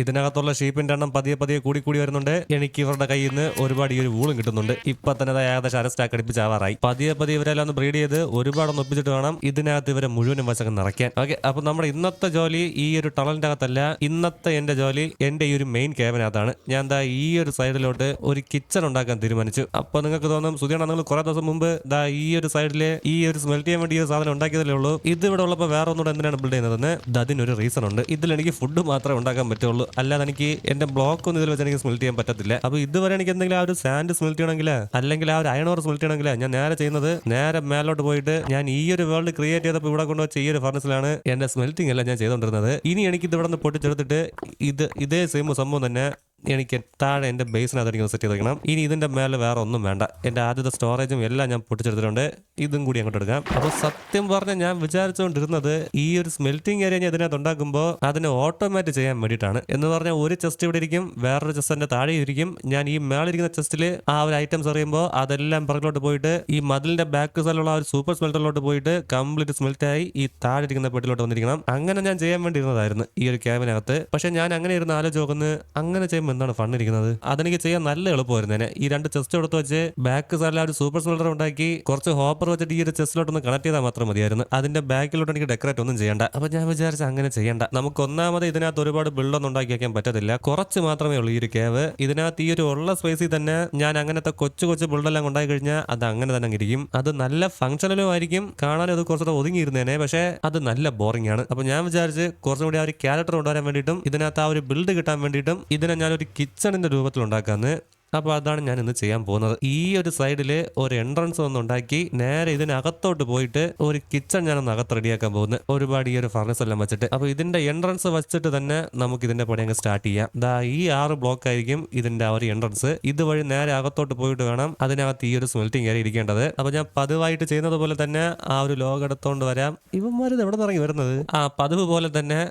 ഇതിനകത്തുള്ള ഷീപ്പിന്റെ എണ്ണം പതിയെ പതിയെ കൂടി കൂടി വരുന്നുണ്ട്. എനിക്ക് ഇവരുടെ കയ്യിൽ നിന്ന് ഒരുപാട് ഈ ഒരു വൂളും കിട്ടുന്നുണ്ട്. ഇപ്പൊ തന്നെ ഏകദേശം അരസ്റ്റാക്ക് അടുപ്പിച്ചാവാറായി. പതിയെ പതിയെ ഇവരെല്ലാം ഒന്ന് ബ്രീഡ് ചെയ്ത് ഒരുപാടൊന്ന് ഒപ്പിച്ചിട്ട് വേണം ഇതിനകത്ത് ഇവരെ മുഴുവനും വശം നിറയ്ക്കാൻ. ഓക്കെ അപ്പൊ നമ്മുടെ ഇന്നത്തെ ജോലി ഈ ഒരു ടണലിന്റെ അകത്തല്ല ഇന്നത്തെ എന്റെ ജോലി എന്റെ ഈ ഒരു മെയിൻ ക്യാബിനകത്താണ് ഞാൻ എന്താ ഈ ഒരു സൈഡിലോട്ട് ഒരു കിച്ചൺ ഉണ്ടാക്കാൻ തീരുമാനിച്ചു. അപ്പൊ നിങ്ങൾക്ക് തോന്നും സുധിയാണ് നിങ്ങൾ കുറെ ദിവസം മുമ്പ് ദാ ഈ ഒരു സൈഡിൽ ഈ ഒരു സ്മെൽറ്റ് ചെയ്യാൻ വേണ്ടി ഈ സാധനം ഉണ്ടാക്കിയതല്ലേ ഉള്ളൂ? ഇത് ഇവിടെ ഉള്ളപ്പോൾ വേറെ ഒന്നുകൂടെ എന്തിനാണ് ബിൽഡ് ചെയ്യുന്നതെന്ന്? അതിനൊരു റീസൺ ഉണ്ട്. ഇതിൽ എനിക്ക് ഫുഡ് മാത്രമേ ഉണ്ടാക്കാൻ പറ്റുള്ളൂ. അല്ലാതെ എനിക്ക് എന്റെ ബ്ലോക്ക് ഒന്നും ഇതിൽ വെച്ച് എനിക്ക് സ്മെൽറ്റ് ചെയ്യാൻ പറ്റത്തില്ല. അപ്പൊ ഇതുവരെ എനിക്ക് എന്തെങ്കിലും ആ ഒരു സാൻഡ് സ്മെൽറ്റ് ചെയ്യണമെങ്കിൽ അല്ലെങ്കിൽ ആ ഒരു അയണോർ സ്മെൽറ്റ് ചെയ്യണമെങ്കിൽ ഞാൻ നേരെ ചെയ്യുന്നത് നേരെ മേലോട്ട് പോയിട്ട് ഞാൻ ഈ ഒരു വേൾഡ് ക്രിയേറ്റ് ചെയ്തപ്പോൾ ഇവിടെ കൊണ്ടുവച്ച ഈ ഒരു ഫർണസിലാണ് എന്റെ സ്മെൽറ്റിംഗ് എല്ലാം ഞാൻ ചെയ്തുകൊണ്ടിരുന്നത്. ഇനി എനിക്ക് ഇത് ഇവിടെ നിന്ന് പൊട്ടിച്ചെടുത്തിട്ട് ഇത് ഇതേ സെയിം സംഭവം തന്നെ എനിക്ക് താഴെ എന്റെ ബേസിനകത്ത് സെറ്റ് ചെയ്ത് വെക്കണം. ഇനി ഇതിന്റെ മേലെ വേറെ ഒന്നും വേണ്ട. എന്റെ ആദ്യത്തെ സ്റ്റോറേജും എല്ലാം ഞാൻ പൊട്ടിച്ചെടുത്തിട്ടുണ്ട്. ഇതും കൂടി അങ്ങോട്ട് എടുക്കാം. അപ്പോൾ സത്യം പറഞ്ഞാൽ ഞാൻ വിചാരിച്ചുകൊണ്ടിരുന്നത് ഈ ഒരു സ്മെൽറ്റിംഗ് ഏരിയ ഞാൻ ഇതിനകത്ത് ഉണ്ടാക്കുമ്പോൾ അതിനെ ഓട്ടോമാറ്റിക് ചെയ്യാൻ വേണ്ടിയിട്ടാണ്. എന്ന് പറഞ്ഞാൽ ഒരു ചെസ്റ്റ് ഇവിടെ ഇരിക്കും വേറൊരു ചെസ്റ്റ് എന്റെ താഴെ ഇരിക്കും. ഞാൻ ഈ മേളിരിക്കുന്ന ചെസ്റ്റിൽ ആ ഒരു ഐറ്റംസ് അറിയുമ്പോൾ അതെല്ലാം പുറകിലോട്ട് പോയിട്ട് ഈ മതിലിന്റെ ബാക്ക് സൈഡിലുള്ള ഒരു സൂപ്പർ സ്മെൽറ്ററിലോട്ട് പോയിട്ട് കംപ്ലീറ്റ് സ്മെൽറ്റായി ഈ താഴെ ഇരിക്കുന്ന പെട്ടിലോട്ട് വന്നിരിക്കണം. അങ്ങനെ ഞാൻ ചെയ്യാൻ വേണ്ടി ഇരുന്നതായിരുന്നു ഈ ഒരു ക്യാബിനകത്ത് പക്ഷേ ഞാൻ അങ്ങനെ ഇരുന്ന് ആലോചിച്ച് നോക്കുന്നത് അങ്ങനെ ചെയ്യുമ്പോൾ എന്താണ് ഫണ്ണിരിക്കുന്നത് അതെനിക്ക് ചെയ്യാൻ നല്ല എളുപ്പമായിരുന്നേനെ ഈ രണ്ട് ചെസ്റ്റ് എടുത്ത് വെച്ച് ബാക്ക് സൈഡിൽ ആ ഒരു സൂപ്പർ സ്മെൽറ്റർ ഉണ്ടാക്കി കുറച്ച് ഹോപ്പർ വെച്ചിട്ട് ഈ ഒരു ചെസ്റ്റിലോട്ടൊന്ന് കണക്ട് ചെയ്താൽ മാത്രം മതിയായിരുന്നു. അതിന്റെ ബാക്കിലോട്ട് എനിക്ക് ഡെക്കറേറ്റ് ഒന്നും ചെയ്യണ്ട. അപ്പൊ ഞാൻ വിചാരിച്ച അങ്ങനെ ചെയ്യണ്ട. നമുക്ക് ഒന്നാമത് ഇതിനകത്ത് ഒരുപാട് ബിൽഡൊന്നും ഉണ്ടാക്കി വെക്കാൻ പറ്റത്തില്ല. കുറച്ച് മാത്രമേ ഉള്ളൂ ഈ ഒരു കേവ് ഇതിനകത്ത് ഈ ഒരു ഉള്ള സ്പേസിൽ തന്നെ ഞാൻ അങ്ങനത്തെ കൊച്ചു കൊച്ചു ബിൽഡെല്ലാം ഉണ്ടായി കഴിഞ്ഞാൽ അത് അങ്ങനെ തന്നെ ഇരിക്കും. അത് നല്ല ഫംഗ്ഷനലും ആയിരിക്കും. കാണാനും അത് കുറച്ചുകൂടെ ഒതുങ്ങിയിരുന്നേനെ. പക്ഷേ അത് നല്ല ബോറിംഗ് ആണ്. അപ്പൊ ഞാൻ വിചാരിച്ച് കുറച്ചും കൂടി ആ ഒരു ക്യാരക്ടർ കൊണ്ടുവരാൻ വേണ്ടിയിട്ടും ഇതിനകത്ത് ആ ഒരു ബിൽഡ് കിട്ടാൻ വേണ്ടിയിട്ടും ഇതിനെ ഞാൻ കിച്ചണിന്റെ രൂപത്തിൽ ഉണ്ടാക്കാന്ന് അപ്പോൾ അതാണ് ഞാൻ ഇന്ന് ചെയ്യാൻ പോകുന്നത്. ഈ ഒരു സൈഡിൽ ഒരു എൻട്രൻസ് ഒന്ന് ഉണ്ടാക്കി നേരെ ഇതിനകത്തോട്ട് പോയിട്ട് ഒരു കിച്ചൺ ഞാനൊന്ന് അകത്ത് റെഡിയാക്കാൻ പോകുന്നത് ഒരുപാട് ഈ ഒരു ഫർണസ് എല്ലാം വെച്ചിട്ട്. അപ്പോൾ ഇതിന്റെ എൻട്രൻസ് വെച്ചിട്ട് തന്നെ നമുക്ക് ഇതിന്റെ പണി അങ്ങ് സ്റ്റാർട്ട് ചെയ്യാം. ദാ ഈ ആറ് ബ്ലോക്ക് ആയിരിക്കും ഇതിന്റെ ആ ഒരു എൻട്രൻസ് ഇതുവഴി നേരെ അകത്തോട്ട് പോയിട്ട് വേണം അതിനകത്ത് ഈ ഒരു സ്മെൽറ്റിംഗ് ഏരിയ ഇരിക്കേണ്ടത്. അപ്പോൾ ഞാൻ പതിവായിട്ട് ചെയ്യുന്നത് പോലെ തന്നെ ആ ഒരു ലോഗ് എടുത്തോണ്ട് വരാം. ഇവന്മാരിത് എവിടെ നിന്ന് ഇറങ്ങി വരുന്നത്? ആ പതിവ് പോലെ തന്നെ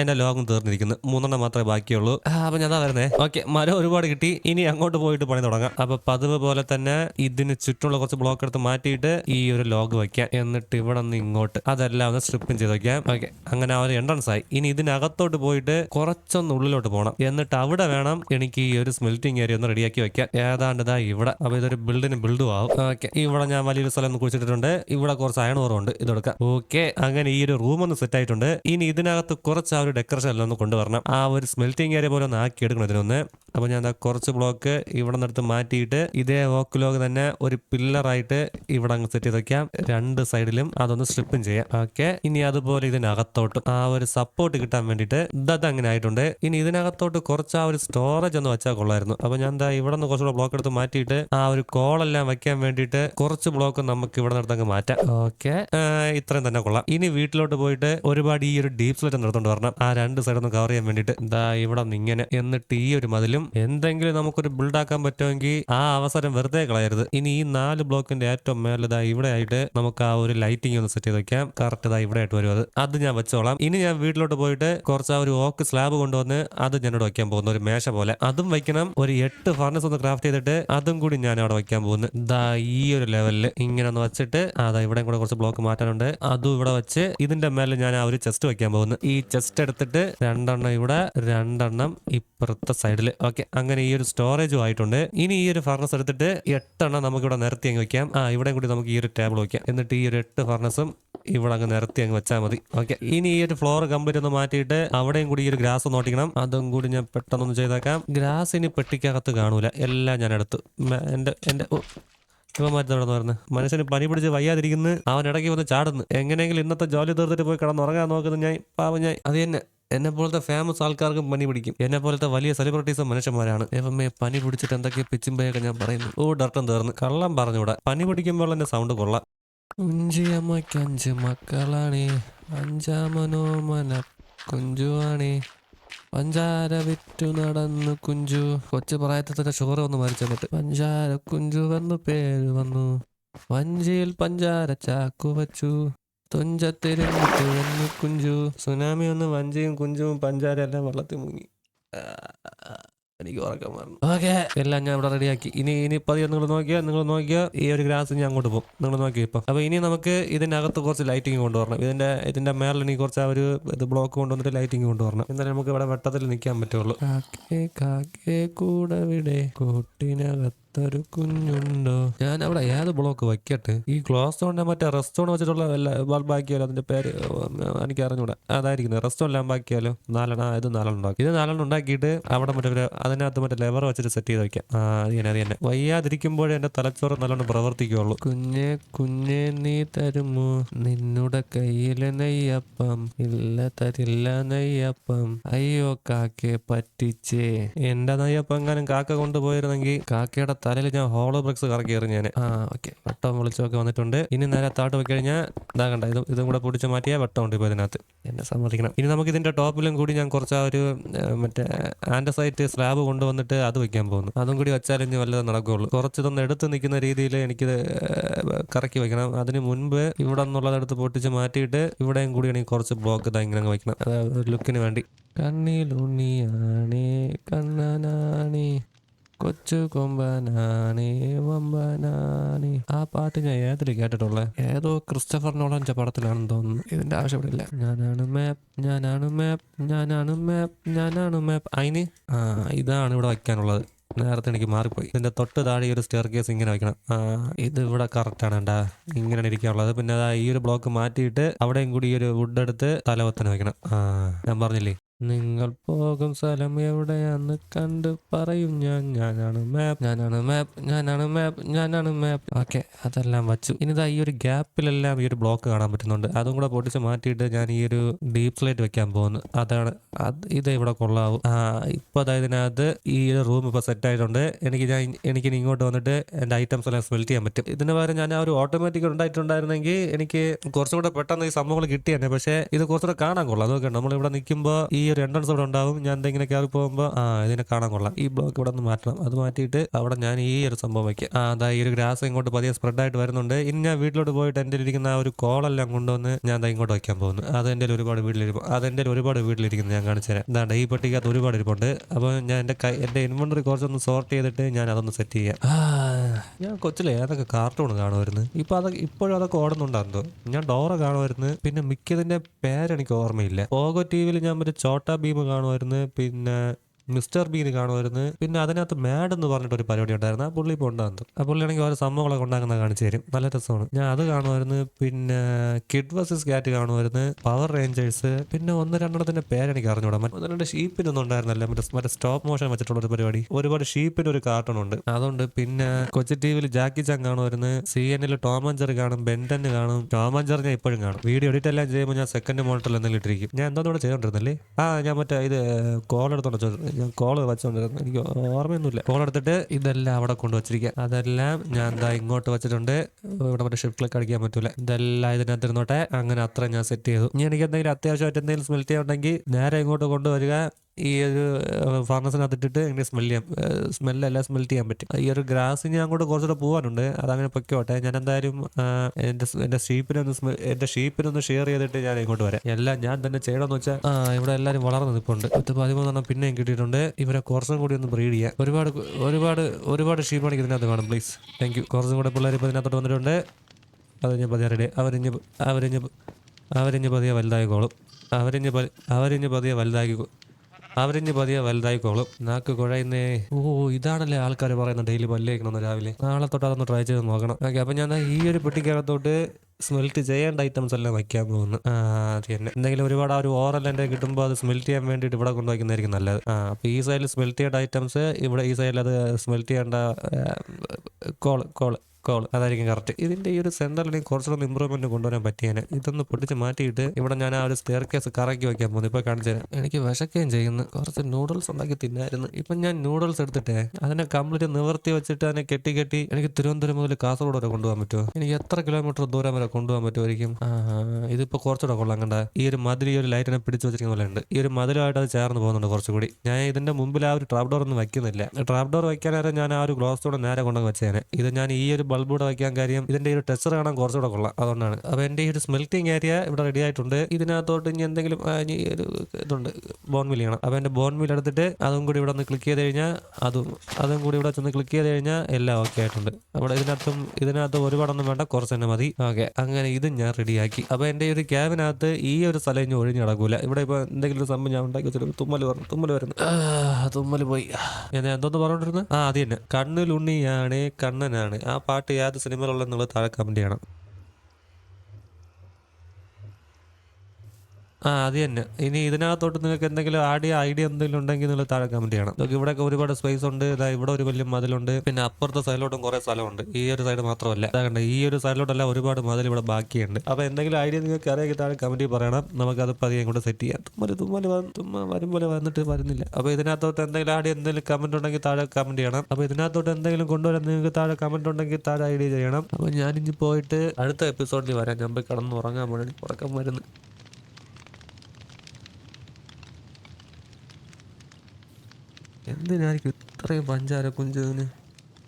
എന്റെ ലോകം തീർന്നിരിക്കുന്നു. മൂന്നെണ്ണം മാത്രമേ ബാക്കിയുള്ളൂ. അപ്പൊ ഞാൻ വരുന്നേ. ഓക്കെ മരം ഒരുപാട് കിട്ടി. ഇനി അങ്ങോട്ട് പോയിട്ട് പണി തുടങ്ങാം. അപ്പൊ പതിവ് പോലെ തന്നെ ഇതിന് ചുറ്റുമുള്ള കുറച്ച് ബ്ലോക്ക് എടുത്ത് മാറ്റിയിട്ട് ഈ ഒരു ലോഗ് വയ്ക്കാം എന്നിട്ട് ഇവിടെ നിന്ന് ഇങ്ങോട്ട് അതെല്ലാം ഒന്ന് സ്ട്രിപ്പിങ് ചെയ്ത് വെക്കാം. ഓക്കെ അങ്ങനെ ആ ഒരു എൻട്രൻസ് ആയി. ഇനി ഇതിനകത്തോട്ട് പോയിട്ട് കുറച്ചൊന്ന് ഉള്ളിലോട്ട് പോകണം എന്നിട്ട് അവിടെ വേണം എനിക്ക് ഈ ഒരു സ്മെൽറ്റിംഗ് ഏരിയ ഒന്ന് റെഡിയാക്കി വെക്കാം ഏതാണ്ട് ഇതാ ഇവിടെ. അപ്പൊ ഇതൊരു ബിൽഡിന് ബിൽഡും ആവും. ഓക്കെ ഇവിടെ ഞാൻ വലിയൊരു സ്ഥലം ഒന്ന് കുഴിച്ചിട്ടുണ്ട് ഇവിടെ കുറച്ച് അയണോറുണ്ട് ഇതെടുക്കാം. ഓക്കെ അങ്ങനെ ഈ ഒരു റൂം ഒന്ന് സെറ്റ് ആയിട്ടുണ്ട്. ഇനി ഇതിനകത്ത് കുറച്ച് ആ ഒരു ഡെക്കറേഷൻ എല്ലാം ഒന്ന് കൊണ്ടുവരണം. ആ ഒരു സ്മെൽറ്റിംഗ് ഏരിയ പോലെ ഒന്ന് ആക്കി എടുക്കണം ഇതിനൊന്ന്. അപ്പൊ ഞാൻ കുറച്ച് ബ്ലോക്ക് ഇവിടെ നിന്നെടുത്ത് മാറ്റിയിട്ട് ഇതേ ഓക്ക് ലോക്ക് തന്നെ ഒരു പില്ലറായിട്ട് ഇവിടെ അങ്ങ് സെറ്റ് ചെയ്ത് വെക്കാം. രണ്ട് സൈഡിലും അതൊന്ന് സ്ലിപ്പും ചെയ്യാം. ഓക്കെ ഇനി അതുപോലെ ഇതിനകത്തോട്ടും ആ ഒരു സപ്പോർട്ട് കിട്ടാൻ വേണ്ടിയിട്ട് ഇതത് അങ്ങനെ ആയിട്ടുണ്ട്. ഇനി ഇതിനകത്തോട്ട് കുറച്ച് ആ ഒരു സ്റ്റോറേജ് ഒന്ന് വെച്ചാൽ കൊള്ളായിരുന്നു. അപ്പൊ ഞാൻ എന്താ ഇവിടെ നിന്ന് കുറച്ചുകൂടെ ബ്ലോക്ക് എടുത്ത് മാറ്റിയിട്ട് ആ ഒരു കോളെല്ലാം വെക്കാൻ വേണ്ടിയിട്ട് കുറച്ച് ബ്ലോക്ക് നമുക്ക് ഇവിടെ നിന്ന് അങ്ങ് മാറ്റാം. ഓക്കെ ഇത്രയും തന്നെ കൊള്ളാം. ഇനി വീട്ടിലോട്ട് പോയിട്ട് ഒരുപാട് ഈ ഒരു ഡീപ് സ്ലെറ്റ് നിർത്തോണ്ട് വരണം. ആ രണ്ട് സൈഡ് ഒന്ന് കവർ ചെയ്യാൻ വേണ്ടിയിട്ട്. ദാ ഇവിടെ ഇങ്ങനെ എന്നിട്ട് ഈ ഒരു മതിലും എന്തെങ്കിലും നമുക്കൊരു ബിൽഡ് ആക്കാൻ പറ്റുമെങ്കിൽ ആ അവസരം വെറുതെ കളയരുത്. ഇനി ഈ നാല് ബ്ലോക്കിന്റെ ഏറ്റവും മേലെ ദാ ഇവിടെ ആയിട്ട് നമുക്ക് ആ ഒരു ലൈറ്റിംഗ് ഒന്ന് സെറ്റ് ചെയ്ത് വെക്കാം. കറക്റ്റ് ഇതാ ഇവിടെ ആയിട്ട് വരും അത്. അത് ഞാൻ വെച്ചോളാം. ഇനി ഞാൻ വീട്ടിലോട്ട് പോയിട്ട് കുറച്ച് ആ ഒരു ഓക്ക് സ്ലാബ് കൊണ്ടുവന്ന് അത് ഞാനിവിടെ വെക്കാൻ പോകുന്നു. ഒരു മേശ പോലെ. അതും വെക്കണം. ഒരു എട്ട് ഫർണസ് ഒന്ന് ക്രാഫ്റ്റ് ചെയ്തിട്ട് അതും കൂടി ഞാൻ അവിടെ വെക്കാൻ പോകുന്നു. ദാ ഈ ഒരു ലെവലിൽ ഇങ്ങനെ ഒന്ന് വെച്ചിട്ട് അതാ ഇവിടെ കൂടെ കുറച്ച് ബ്ലോക്ക് മാറ്റാനുണ്ട്. അതും ഇവിടെ വെച്ച് ഇതിന്റെ മേലെ ഞാൻ ആ ഒരു ചെസ്റ്റ് വെക്കാൻ പോകുന്നു. ഈ ചെസ്റ്റ് എടുത്തിട്ട് രണ്ടെണ്ണം ഇവിടെ രണ്ടെണ്ണം ഇപ്പുറത്തെ സൈഡിൽ ഓക്കെ അങ്ങനെ ഈ ഒരു സ്റ്റോറേജും ആയിട്ടുണ്ട്. ഇനി ഈ ഒരു ഫർണസ് എടുത്തിട്ട് എട്ടെണ്ണം നമുക്ക് ഇവിടെ നിരത്തി അങ്ങ് വെക്കാം. ആ ഇവിടെ കൂടി നമുക്ക് ഈ ഒരു ടേബിൾ വെക്കാം. എന്നിട്ട് ഈ ഒരു എട്ട് ഫർണസും ഇവിടെ അങ്ങ് നിരത്തി അങ്ങ് വെച്ചാൽ മതി. ഓക്കെ ഇനി ഈ ഒരു ഫ്ലോർ കംപ്ലീറ്റ് ഒന്ന് മാറ്റിയിട്ട് അവിടെയും കൂടി ഈ ഒരു ഗ്രാസ് ഒന്ന് ഓട്ടിക്കണം അതും കൂടി ഞാൻ പെട്ടെന്നൊന്ന് ചെയ്തേക്കാം. ഗ്രാസ് ഇനി പെട്ടിക്കകത്ത് കാണൂല. എല്ലാം ഞാൻ എടുത്തു. എന്റെ എന്റെ ഇവന്മാർ നടന്നു വരുന്നത് മനുഷ്യന് പനി പിടിച്ച് വയ്യാതിരിക്കുന്നു അവൻ ഇടയ്ക്ക് വന്ന് ചാടുന്നു. എങ്ങനെയെങ്കിലും ഇന്നത്തെ ജോലി തീർത്തിട്ട് പോയി കിടന്നുറങ്ങാൻ നോക്കുന്നു ഞാൻ പാവം ഞാൻ അത് തന്നെ. എന്നെ പോലത്തെ ഫേമസ് ആൾക്കാർക്കും പണി പിടിക്കും. എന്നെ പോലത്തെ വലിയ സെലിബ്രിറ്റീസും മനുഷ്യന്മാരാണ്. ദൈവമേ പണി പിടിച്ചിട്ട് എന്തൊക്കെ പിച്ചുമ്പയൊക്കെ ഞാൻ പറയുന്നു. ഓ ഡർട്ടം തീർന്ന്. കള്ളം പറഞ്ഞൂടെ പനി പിടിക്കുമ്പോൾ എന്റെ സൗണ്ട് കൊള്ളാം. കുഞ്ചിയമ്മയ്ക്ക് അഞ്ച് മക്കളാണേ. അഞ്ചാമനോ മന കുഞ്ചുവാണേ. പഞ്ചാര വിറ്റു നടന്നു കുഞ്ചു. കൊച്ചു പ്രായത്തിൽ തന്നെ ഷുഗർ വന്ന് മരിച്ചു പഞ്ചാര കുഞ്ചു വന്നു പേര് വന്നു. വഞ്ചിയിൽ പഞ്ചാര ചാക്കു വച്ചു. തുഞ്ചത്തിരുന്നു വന്നു കുഞ്ചു. സുനാമി ഒന്ന് വഞ്ചിയും കുഞ്ചും പഞ്ചാര എല്ലാം വെള്ളത്തിൽ മുങ്ങി. എനിക്ക് ഉറക്കം വരണം ഓക്കെ എല്ലാം ഞാൻ ഇവിടെ റെഡിയാക്കി. ഇനി ഇനി പതിയെ നിങ്ങൾ നോക്കിയാൽ നിങ്ങൾ നോക്കിയാൽ ഈ ഒരു ഗ്രാസ് ഞാൻ അങ്ങോട്ട് പോകും. നിങ്ങൾ നോക്കി ഇപ്പം. അപ്പോൾ ഇനി നമുക്ക് ഇതിന്റെ അകത്ത് കുറച്ച് ലൈറ്റിംഗ് കൊണ്ടുവരണം. ഇതിന്റെ ഇതിന്റെ മേളിൽ ഇനി കുറച്ച് ആ ഒരു ഇത് ബ്ലോക്ക് കൊണ്ടുവന്നിട്ട് ലൈറ്റിംഗ് കൊണ്ടുവരണം. എന്നാലും നമുക്ക് ഇവിടെ വെട്ടത്തിൽ നിൽക്കാൻ പറ്റുള്ളൂ. കാക്കേ കൂടെ വിടെ. കൂട്ടിനകത്തൊരു കുഞ്ഞുണ്ടോ? ഞാൻ അവിടെ ഏത് ബ്ലോക്ക് വയ്ക്കട്ടെ? ഈ ക്ലോസ് സ്റ്റോണിനെ മറ്റേ റെസ്റ്റോൺ വെച്ചിട്ടുള്ള വല്ല ബാക്കിയാലോ അതിന്റെ പേര്? എനിക്ക് അറിഞ്ഞൂടാ അതായിരിക്കുന്നത് റെസ്റ്റോൺ ബാക്കിയാലോ? നാലെണ്ണം ഇത് നാലെണ്ണം ഉണ്ടാക്കി. ഇത് നാലെണ്ണം ഉണ്ടാക്കിയിട്ട് അവിടെ മറ്റേ അതിനകത്ത് മറ്റേ ലെവർ വെച്ചിട്ട് സെറ്റ് ചെയ്ത് വെക്കാം അത് തന്നെ അത് തന്നെ. വയ്യാതിരിക്കുമ്പോഴേ എന്റെ തലച്ചോറ് നല്ലോണം പ്രവർത്തിക്കുള്ളൂ. കുഞ്ഞെ കുഞ്ഞെ നീ തരുമോ? നിന്നുടെ കയ്യിലെ നെയ്യപ്പം. ഇല്ല തരില്ല നെയ്യപ്പം. അയ്യോ കാക്കയെ പറ്റിച്ചേ. എന്റെ നെയ്യപ്പം എങ്ങാനും കാക്ക കൊണ്ടുപോയിരുന്നെങ്കിൽ കാക്കയുടെ തലയിൽ ഞാൻ ഹോളോ ബ്രിക്സ് കറക്കി ഞാൻ ആ ഓക്കെ വെട്ടം വിളിച്ചൊക്കെ വന്നിട്ടുണ്ട്. ഇനി നേരെ താട്ട് പോയി കഴിഞ്ഞാൽ ഇതാ കണ്ട ഇത് ഇതും കൂടെ പൊടിച്ച് മാറ്റിയാൽ വെട്ടമുണ്ട് ഇപ്പോൾ ഇതിനകത്ത്. എന്നെ സമ്മതിക്കണം. ഇനി നമുക്ക് ഇതിന്റെ ടോപ്പിലും കൂടി ഞാൻ കുറച്ച് ആ ഒരു മറ്റേ ആൻഡസൈറ്റ് സ്ലാബ് കൊണ്ടുവന്നിട്ട് അത് വെക്കാൻ പോകുന്നു. അതും കൂടി വെച്ചാലേ ഇനി വല്ലതും നടക്കുകയുള്ളൂ കുറച്ചിതൊന്ന് എടുത്ത് നിൽക്കുന്ന രീതിയിൽ എനിക്കിത് കറക്കി വെക്കണം. അതിന് മുൻപ് ഇവിടെ നിന്നുള്ളത് എടുത്ത് പൊട്ടിച്ച് മാറ്റിയിട്ട് ഇവിടെയും കൂടി ആണെങ്കിൽ കുറച്ച് ബ്ലോക്ക് ഇതാ ഇങ്ങനെ വയ്ക്കണം വെക്കണം. അതായത് ലുക്കിന് വേണ്ടി. കണ്ണിലുണ്ണിയാണേ കണ്ണനാണേ. കൊച്ചു കൊമ്പനാണി വമ്പനാണി. ആ പാട്ട് ഞാൻ ഏതിൽ കേട്ടിട്ടുള്ളത് ഏതോ ക്രിസ്റ്റഫർ നോളഞ്ച പടത്തിലാണെന്ന് തോന്നുന്നു. ഇതിന്റെ ആവശ്യപ്പെടില്ല. ഞാനാണ് മാപ്പ് ഞാനാണ് മാപ്പ് ഞാനാണ് മാപ്പ് ഞാനാണ് മാപ്പ്. അതിന് ആ ഇതാണ് ഇവിടെ വയ്ക്കാനുള്ളത്. നേരത്തെ എനിക്ക് മാറിപ്പോയി. ഇതിന്റെ തൊട്ട് താഴെ ഒരു സ്റ്റെയർ കേസ് ഇങ്ങനെ വെക്കണം ഇത് ഇവിടെ കറക്റ്റ് ആണ് ഉണ്ടാ ഇങ്ങനെ ഇരിക്കാനുള്ളത്. പിന്നെ ഈ ഒരു ബ്ലോക്ക് മാറ്റിയിട്ട് അവിടെയും കൂടി ഈ ഒരു വുഡ് എടുത്ത് തലവത്തന വെക്കണം ഞാൻ പറഞ്ഞില്ലേ? നിങ്ങൾ പോകും സ്ഥലം എവിടെയാന്ന് കണ്ട് പറയും. ഞാൻ ഞാനാണ് മാപ്പ് ഞാനാണ് മാപ്പ് ഞാനാണ് മാപ്പ് ഞാനാണ് മാപ്പ് ഓക്കെ അതെല്ലാം വച്ചു. ഇനിതാ ഈ ഒരു ഗ്യാപ്പിലെല്ലാം ഈ ഒരു ബ്ലോക്ക് കാണാൻ പറ്റുന്നുണ്ട്. അതും കൂടെ പൊട്ടിച്ച് മാറ്റിയിട്ട് ഞാൻ ഈ ഒരു ഡീപ് സ്ലൈറ്റ് വെക്കാൻ പോകുന്നു. അതാണ് അത് ഇത് ഇവിടെ കൊള്ളാവും. ആ ഇപ്പോൾ അതായത് ഇതിനകത്ത് ഈ ഒരു റൂം ഇപ്പോൾ സെറ്റ് ആയിട്ടുണ്ട്. എനിക്ക് ഞാൻ എനിക്ക് ഇനി ഇങ്ങോട്ട് വന്നിട്ട് എന്റെ ഐറ്റംസ് എല്ലാം സ്മെൽറ്റ് ചെയ്യാൻ പറ്റും. ഇതിന് പകരം ഞാൻ ആ ഒരു ഓട്ടോമാറ്റിക് ഉണ്ടായിട്ടുണ്ടായിരുന്നെങ്കിൽ എനിക്ക് കുറച്ചും കൂടെ പെട്ടെന്ന് ഈ സംഭവങ്ങൾ കിട്ടിയെന്നെ പക്ഷേ ഇത് കുറച്ചുകൂടെ കാണാൻ കൊള്ളാം. നോക്കണ്ട നമ്മളിവിടെ നിൽക്കുമ്പോൾ ഈ ഒരു എൻട്രൻസ് ഇവിടെ ഉണ്ടാവും. ഞാൻ എന്തെങ്കിലും കയറി പോകുമ്പോൾ ആ ഇതിനെ കാണാൻ കൊള്ളാം. ഈ ബ്ലോക്ക് ഇവിടെ നിന്ന് മാറ്റണം. അത് മാറ്റിയിട്ട് അവിടെ ഞാൻ ഈ ഒരു സംഭവം വയ്ക്കാം ആ അതാ ഈ ഒരു ഗ്രാസ് ഇങ്ങോട്ട് പതിയെ സ്പ്രെഡ് ആയിട്ട് വരുന്നുണ്ട്. ഇനി ഞാൻ വീട്ടിലോട്ട് പോയിട്ട് എന്റെ ഇരിക്കുന്ന ആ ഒരു കോളെല്ലാം കൊണ്ടുവന്ന് ഞാൻ ദാ ഇങ്ങോട്ട് വയ്ക്കാൻ പോകുന്നു. അത് എന്റെ ഒരുപാട് വീട്ടിലിരിക്കും അത് എന്റെ ഒരുപാട് വീട്ടിലിരിക്കുന്നത് ഞാൻ കാണിച്ചു തരാം. എന്താണ് ഈ പെട്ടിക്കകത്ത് ഒരുപാട് ഇരിപ്പുണ്ട്. അപ്പോൾ ഞാൻ എന്റെ കൈ എന്റെ ഇൻവെന്ററി കുറച്ചൊന്ന് സോർട്ട് ചെയ്തിട്ട് ഞാൻ അതൊന്ന് സെറ്റ് ചെയ്യാം. ഞാൻ കൊച്ചിലെ ഏതൊക്കെ കാർട്ടൂൺ കാണുമായിരുന്നു? ഇപ്പൊ അതൊക്കെ ഇപ്പോഴും അതൊക്കെ ഓടുന്നുണ്ടാകുന്നു ഞാൻ ഡോറ കാണുമായിരുന്നു. പിന്നെ മിക്കതിന്റെ പേരെനിക്ക് ഓർമ്മയില്ല. ഓഗോ ടി വിയിൽ ഞാൻ മറ്റേ ഭീം കാണുമായിരുന്നു. പിന്നെ മിസ്റ്റർ ബീൻ കാണുമായിരുന്നു. പിന്നെ അതിനകത്ത് മാഡ് എന്ന് പറഞ്ഞിട്ട് ഒരു പരിപാടി ഉണ്ടായിരുന്നു. ആ പുള്ളി ഇപ്പോൾ ഉണ്ടാകുന്നത്. ആ പുള്ളിയാണെങ്കിൽ ഓരോ സംഭവങ്ങളൊക്കെ ഉണ്ടാക്കുന്ന കാണിച്ചു തരും. നല്ല രസമാണ്. ഞാൻ അത് കാണുമായിരുന്നു. പിന്നെ കിഡ് വേഴ്സസ് ക്യാറ്റ് കാണുമായിരുന്നു. Power Rangers. പിന്നെ ഒന്ന് രണ്ടെണ്ണത്തിന്റെ പേരെനിക്ക് അറിഞ്ഞൂടാ. മറ്റേ രണ്ട് ഷീപ്പിനൊന്നും ഉണ്ടായിരുന്നല്ലേ. മറ്റേ മറ്റേ സ്റ്റോപ്പ് മോഷൻ വെച്ചിട്ടുള്ള ഒരു പരിപാടി. ഒരുപാട് ഷീപ്പിന്റെ ഒരു കാർട്ടൺ ഉണ്ട്. അതുകൊണ്ട് പിന്നെ കൊച്ചി ടി വിയിൽ ജാക്കി ചാൻ കാണുമായിരുന്നു. സി എനിൽ ടോം ആൻഡ് ജെറി കാണും. ബെൻഡൻ കാണും. ടോം ആൻഡ് ജെറി ഞാൻ ഇപ്പോഴും കാണും. വീഡിയോ എഡിറ്റ് എല്ലാം ചെയ്യുമ്പോൾ ഞാൻ സെക്കൻഡ് മോണിറ്ററിൽ എന്തെങ്കിലും ഇട്ടിരിക്കും. ഞാൻ എന്തോ ഇവിടെ ചെയ്തോണ്ടിരുന്നല്ലേ? ആ ഞാൻ മറ്റേ ഇത് കോൾ എടുത്തോണ്ട് ഞാൻ കോൾ വെച്ചോണ്ടിരുന്നു. എനിക്ക് ഓർമ്മയൊന്നുമില്ല. കോൾ എടുത്തിട്ട് ഇതെല്ലാം അവിടെ കൊണ്ടുവച്ചിരിക്കുക. അതെല്ലാം ഞാൻ എന്താ ഇങ്ങോട്ട് വെച്ചിട്ടുണ്ട്. ഇവിടെ മറ്റേ ഷിഫ്റ്റ് ക്ലിക്ക് അടിക്കാൻ പറ്റൂല. ഇതെല്ലാം ഇതിനകത്ത് ഇരുന്നോട്ടെ. അങ്ങനെ അത്ര ഞാൻ സെറ്റ് ചെയ്തു. ഇനി എനിക്ക് എന്തെങ്കിലും അത്യാവശ്യമായിട്ട് എന്തെങ്കിലും സ്മെൽറ്റ് ചെയ്യാനുണ്ടെങ്കിൽ നേരെ ഇങ്ങോട്ട് കൊണ്ടുവരിക. ഈ ഒരു ഫർണസിനകത്ത് ഇട്ടിട്ട് ഇങ്ങനെ സ്മെൽ ചെയ്യാം. സ്മെല്ലെല്ലാം സ്മെൽറ്റ് ചെയ്യാൻ പറ്റും. ഈ ഒരു ഗ്രാസ് ഞാൻ അങ്ങോട്ട് കുറച്ചുകൂടെ പോകാനുണ്ട് അതങ്ങനെ പൊയ്ക്കോട്ടെ. ഞാൻ എന്തായാലും എന്റെ എന്റെ ഷീപ്പിനൊന്ന് എന്റെ ഷീപ്പിനൊന്ന് ഷെയർ ചെയ്തിട്ട് ഞാൻ ഇങ്ങോട്ട് വരാം. എല്ലാം ഞാൻ തന്നെ ചെയ്യണമെന്ന് വെച്ചാൽ ഇവിടെ എല്ലാവരും വളർന്നു നിൽപ്പുണ്ട് പത്ത് പതിമൂന്നെണ്ണം പിന്നെയും കിട്ടിയിട്ടുണ്ട്. ഇവരെ കുറച്ചും കൂടി ഒന്ന് ബ്രീഡ് ചെയ്യാം. ഒരുപാട് ഒരുപാട് ഒരുപാട് ഷീപ്പാണെങ്കിൽ ഇതിനകത്ത് കാണും പ്ലീസ് താങ്ക് യു കുറച്ചും കൂടെ പിള്ളേർ ഇപ്പോൾ ഇതിനകത്തോട്ട് വന്നിട്ടുണ്ട്. അവരിഞ്ഞ് പതിയെ റെഡി അവരിഞ്ഞ് അവരിഞ്ഞ് അവരിഞ്ഞ് പതിയെ വലുതായിക്കോളും. അവരിഞ്ഞ് പതി അവരിഞ്ഞ് പതിയെ വലുതാക്കി അവരിഞ്ഞ് പതിയെ വലുതായിക്കോളും നാക്ക് കുഴയുന്നേ. ഓ ഇതാണല്ലേ ആൾക്കാർ പറയുന്നത് ഡെയിലി പല്ലേക്കണമെന്ന് രാവിലെ. നാളെ തൊട്ട് അതൊന്ന് ട്രൈ ചെയ്ത് നോക്കണം. ഓക്കെ അപ്പം ഞാൻ ഈ ഒരു പെട്ടിക്കകത്തോട്ട് സ്മെൽറ്റ് ചെയ്യേണ്ട ഐറ്റംസ് എല്ലാം വയ്ക്കാൻ പോകുന്നു. അത് തന്നെ. എന്തെങ്കിലും ഒരുപാട് ആ ഒരു ഓറൽ എന്റെ കിട്ടുമ്പോൾ അത് സ്മെൽറ്റ് ചെയ്യാൻ വേണ്ടിയിട്ട് ഇവിടെ കൊണ്ടുവയ്ക്കുന്നതായിരിക്കും നല്ലത്. ആ അപ്പോൾ ഈ സൈഡിൽ സ്മെൽറ്റ് ചെയ്യേണ്ട ഐറ്റംസ് ഇവിടെ ഈ സൈഡിൽ അത് സ്മെൽറ്റ് ചെയ്യേണ്ട കോൾ കോൾ കോൾ അതായിരിക്കും കറക്റ്റ് ഇതിന്റെ ഈ ഒരു സെന്ററിൽ കുറച്ചുകൂടെ ഇമ്പ്രൂവ്മെന്റ് കൊണ്ടുവരാൻ പറ്റിയാണ് ഇതൊന്ന് പൊട്ടിച്ച് മാറ്റിയിട്ട് ഇവിടെ ഞാൻ ആ ഒരു സ്റ്റെയർ കേസ് കറക്കി വെക്കാൻ പോകുന്നു. ഇപ്പൊ കാണിച്ചു തരാം. എനിക്ക് വിശക്കുകയും ചെയ്യുന്നു. കുറച്ച് നൂഡിൽസ് ഉണ്ടാക്കി തിന്നായിരുന്നു. ഇപ്പൊ ഞാൻ നൂഡിൽസ് എടുത്തിട്ട് അതിനെ കംപ്ലീറ്റ് നിവർത്തി വെച്ചിട്ട് അതിനെ കെട്ടി കെട്ടി എനിക്ക് തിരുവനന്തപുരം മുതൽ കാസർഗോഡ് വരെ കൊണ്ടുപോകാൻ പറ്റുമോ? എനിക്ക് എത്ര കിലോമീറ്റർ ദൂരം വരെ കൊണ്ടുപോകാൻ പറ്റുമായിരിക്കും? ഇതിപ്പോ കുറച്ചുകൂടെ കൊള്ളാം കണ്ട. ഈ ഒരു മതിൽ ഈ ഒരു ലൈറ്റിനെ പിടിച്ചു വെച്ചിരിക്കുന്ന പോലെ ഉണ്ട്. ഈ ഒരു മതിലുമായിട്ട് അത് ചേർന്ന് പോകുന്നുണ്ട് കുറച്ചുകൂടി. ഞാൻ ഇതിന്റെ മുമ്പിൽ ആ ഒരു ട്രാപ്പ് ഡോർ ഒന്നും വെക്കുന്നില്ല. ട്രാപ്പ് ഡോർ ഞാൻ ആ ഒരു ഗ്ലോസ് ഡോർ നേരെ കൊണ്ടുവന്ന് വെച്ചേനെ. ഇത് ഞാൻ ഈ ഒരു ബൾബ് ഇവിടെ വയ്ക്കാൻ കാര്യം ഇതിന്റെ ഒരു ടെക്സ്ചർ കാണാൻ കുറച്ചുകൂടെ കൊള്ളാം. അതുകൊണ്ടാണ്. അപ്പോൾ എന്റെ ഈ ഒരു സ്മെൽറ്റിംഗ് ഏരിയ ഇവിടെ റെഡി ആയിട്ടുണ്ട്. ഇതിനകത്തോട്ട് ഇനി എന്തെങ്കിലും ഒരു ഇതുണ്ട്. ബോൺ മിൽ ചെയ്യണം. അപ്പോൾ ബോൺ മിൽ എടുത്തിട്ട് അതും കൂടി ഇവിടെ ഒന്ന് ക്ലിക്ക് ചെയ്ത് കഴിഞ്ഞാൽ അതും അതും കൂടി ഇവിടെ ചെന്ന് ക്ലിക്ക് ചെയ്ത് കഴിഞ്ഞാൽ എല്ലാം ഓക്കെ ആയിട്ടുണ്ട്. അവിടെ ഇതിനകത്തും ഇതിനകത്ത് ഒരുപാടൊന്നും വേണ്ട. കുറച്ച് തന്നെ മതി. ഓക്കെ അങ്ങനെ ഇതും ഞാൻ റെഡിയാക്കി അപ്പോൾ എന്റെ ഈ ഒരു ക്യാബിനകത്ത് ഈ ഒരു സ്ഥലം ഇനി ഒഴിഞ്ഞു കിടക്കൂല ഇവിടെ ഇപ്പോൾ എന്തെങ്കിലും ഒരു സംഭവം ഞാൻ ഉണ്ടാക്കി വെച്ചിട്ട് തുമ്മൽ പറഞ്ഞു തുമ്മൽ വരുന്നു. തുമ്മൽ പോയി. ഞാൻ എന്തോന്ന് പറഞ്ഞോണ്ടിരുന്നു? ആ അത് തന്നെ. കണ്ണിലുണ്ണിയാണ് കണ്ണനാണ്. ആ ഏത് സിനിമയിലുള്ളതെന്നുള്ളത് താഴെ കമന്റ് ചെയ്യണം. ആ അത് തന്നെ. ഇനി ഇതിനകത്തോട്ട് നിങ്ങൾക്ക് എന്തെങ്കിലും ആഡിയ ഐഡിയ എന്തെങ്കിലും ഉണ്ടെങ്കിൽ നിങ്ങൾ താഴെ കമന്റ് ചെയ്യണം. നമുക്ക് ഇവിടെ ഒരുപാട് സ്പേസ് ഉണ്ട്. ഇതാ ഇവിടെ ഒരു വലിയ മതിലുണ്ട്. പിന്നെ അപ്പുറത്തെ സൈഡിലോട്ടും കുറെ സ്ഥലമുണ്ട്. ഈ ഒരു സൈഡ് മാത്രമല്ല. ഇതാ കണ്ടോ ഈ ഒരു സൈഡിലോട്ടല്ല ഒരുപാട് മതിൽ ഇവിടെ ബാക്കിയുണ്ട്. അപ്പൊ എന്തെങ്കിലും ഐഡിയ നിങ്ങൾക്ക് അറിയാമെങ്കിൽ താഴെ കമന്റ് പറയണം. നമുക്ക് അത് പതിയെ കൂടെ സെറ്റ് ചെയ്യാം. തുമ്മൽ തുമ്മൽ തുമ്മ വരും പോലെ വന്നിട്ട് വരുന്നില്ല. അപ്പൊ ഇതിനകത്തോട്ട് എന്തെങ്കിലും ആഡിയ എന്തെങ്കിലും കമന്റ് ഉണ്ടെങ്കിൽ താഴെ കമന്റ് ചെയ്യണം. അപ്പൊ ഇതിനകത്തോട്ട് എന്തെങ്കിലും കൊണ്ടുവരാൻ നിങ്ങൾക്ക് താഴെ കമന്റ് ഉണ്ടെങ്കിൽ താഴെ ഐഡിയ ചെയ്യണം. അപ്പൊ ഞാനിഞ്ഞ് പോയിട്ട് അടുത്ത എപ്പിസോഡിൽ വരാം. ഞാൻ പോയി കിടന്ന് ഉറങ്ങാൻ വേണ്ടി ഉറക്കം വരുന്നു. എന്തിനായിരിക്കും ഇത്രയും പഞ്ചാര കുഞ്ചതിന്